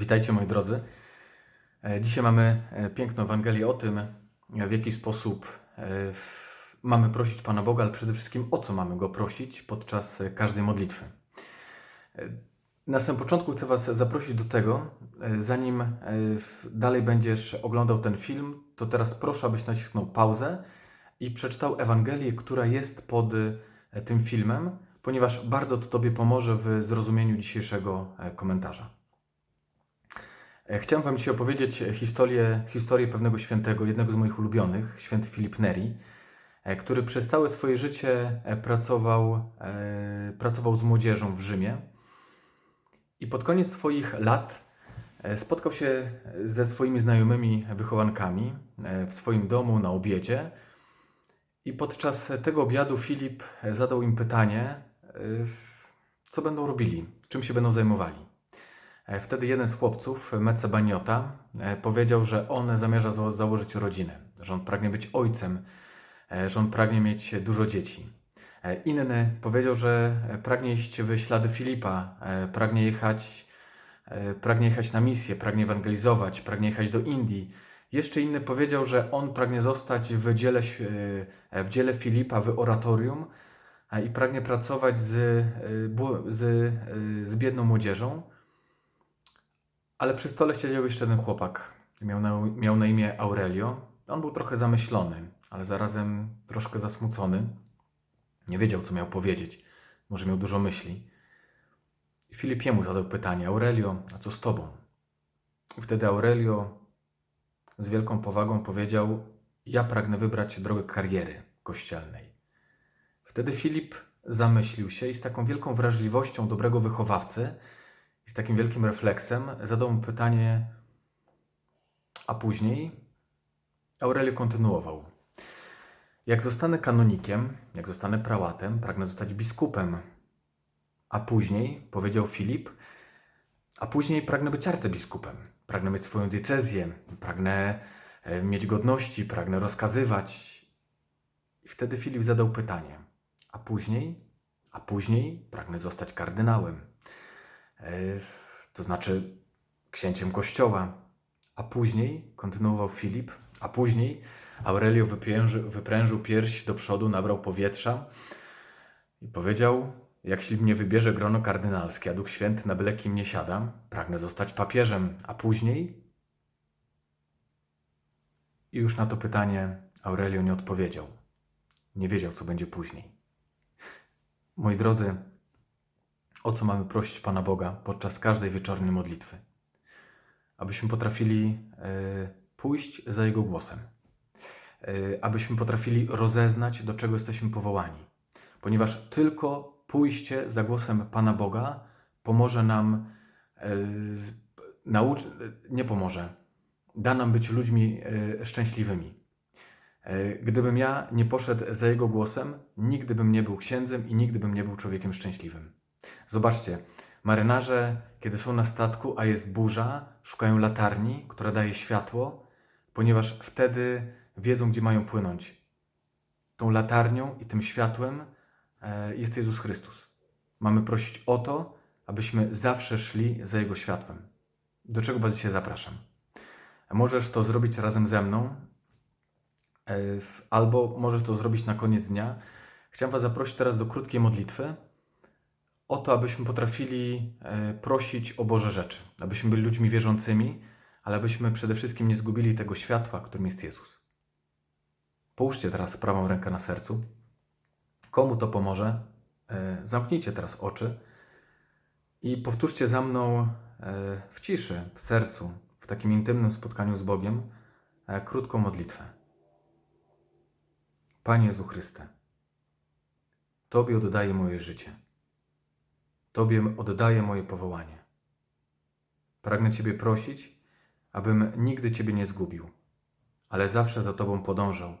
Witajcie moi drodzy. E, Dzisiaj mamy e, piękną Ewangelię o tym, w jaki sposób e, mamy prosić Pana Boga, ale przede wszystkim o co mamy Go prosić podczas każdej modlitwy. Na samym początku chcę Was zaprosić do tego, zanim dalej będziesz oglądał ten film, to teraz proszę, abyś nacisnął pauzę i przeczytał Ewangelię, która jest pod tym filmem, ponieważ bardzo to Tobie pomoże w zrozumieniu dzisiejszego komentarza. E, Chciałem Wam dzisiaj opowiedzieć historię, historię pewnego świętego, jednego z moich ulubionych, święty Filip Neri, e, który przez całe swoje życie e, pracował, e, pracował z młodzieżą w Rzymie. I pod koniec swoich lat e, spotkał się ze swoimi znajomymi wychowankami e, w swoim domu na obiedzie. I podczas tego obiadu Filip e, zadał im pytanie, e, co będą robili, czym się będą zajmowali. E, Wtedy jeden z chłopców, Mece Baniota, e, powiedział, że on zamierza za- założyć rodzinę, że on pragnie być ojcem, e, że on pragnie mieć dużo dzieci. Inny powiedział, że pragnie iść w ślady Filipa, pragnie jechać, pragnie jechać na misję, pragnie ewangelizować, pragnie jechać do Indii. Jeszcze inny powiedział, że on pragnie zostać w dziele, w dziele Filipa w oratorium i pragnie pracować z, z, z biedną młodzieżą. Ale przy stole siedział jeszcze jeden chłopak. Miał na, miał na imię Aurelio. On był trochę zamyślony, ale zarazem troszkę zasmucony. Nie wiedział, co miał powiedzieć. Może miał dużo myśli. I Filip jemu zadał pytanie: Aurelio, a co z tobą? Wtedy Aurelio z wielką powagą powiedział: Ja pragnę wybrać drogę kariery kościelnej. Wtedy Filip zamyślił się i z taką wielką wrażliwością dobrego wychowawcy i z takim wielkim refleksem zadał mu pytanie, a później Aurelio kontynuował. Jak zostanę kanonikiem, jak zostanę prałatem, pragnę zostać biskupem. A później, powiedział Filip, a później pragnę być arcybiskupem. Pragnę mieć swoją diecezję, pragnę e, mieć godności, pragnę rozkazywać. I wtedy Filip zadał pytanie, a później, a później pragnę zostać kardynałem. E, to znaczy księciem kościoła. A później, kontynuował Filip, a później Aurelio wyprężył, wyprężył pierś do przodu, nabrał powietrza i powiedział, jak mnie wybierze grono kardynalskie, a Duch Święty na byle kim nie siada, pragnę zostać papieżem, a później... I już na to pytanie Aurelio nie odpowiedział. Nie wiedział, co będzie później. Moi drodzy, o co mamy prosić Pana Boga podczas każdej wieczornej modlitwy. Abyśmy potrafili e, pójść za Jego głosem, E, abyśmy potrafili rozeznać, do czego jesteśmy powołani, ponieważ tylko pójście za głosem Pana Boga pomoże nam, e, nie pomoże, da nam być ludźmi szczęśliwymi. Gdybym ja nie poszedł za Jego głosem, nigdy bym nie był księdzem i nigdy bym nie był człowiekiem szczęśliwym. Zobaczcie, marynarze, kiedy są na statku, a jest burza, szukają latarni, która daje światło, ponieważ wtedy wiedzą, gdzie mają płynąć. Tą latarnią i tym światłem e, jest Jezus Chrystus. Mamy prosić o to, abyśmy zawsze szli za Jego światłem. Do czego Was dzisiaj zapraszam? Możesz to zrobić razem ze mną, e, albo możesz to zrobić na koniec dnia. Chciałem Was zaprosić teraz do krótkiej modlitwy o to, abyśmy potrafili e, prosić o Boże rzeczy, abyśmy byli ludźmi wierzącymi, ale abyśmy przede wszystkim nie zgubili tego światła, którym jest Jezus. Połóżcie teraz prawą rękę na sercu. Komu to pomoże? E, Zamknijcie teraz oczy i powtórzcie za mną e, w ciszy, w sercu, w takim intymnym spotkaniu z Bogiem, krótką modlitwę. Panie Jezu Chryste, Tobie oddaję moje życie. Tobie oddaję moje powołanie. Pragnę Ciebie prosić, abym nigdy Ciebie nie zgubił, ale zawsze za Tobą podążał.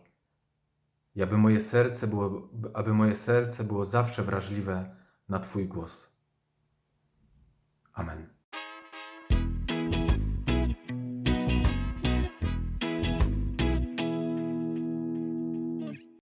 I aby moje serce było, aby moje serce było zawsze wrażliwe na Twój głos.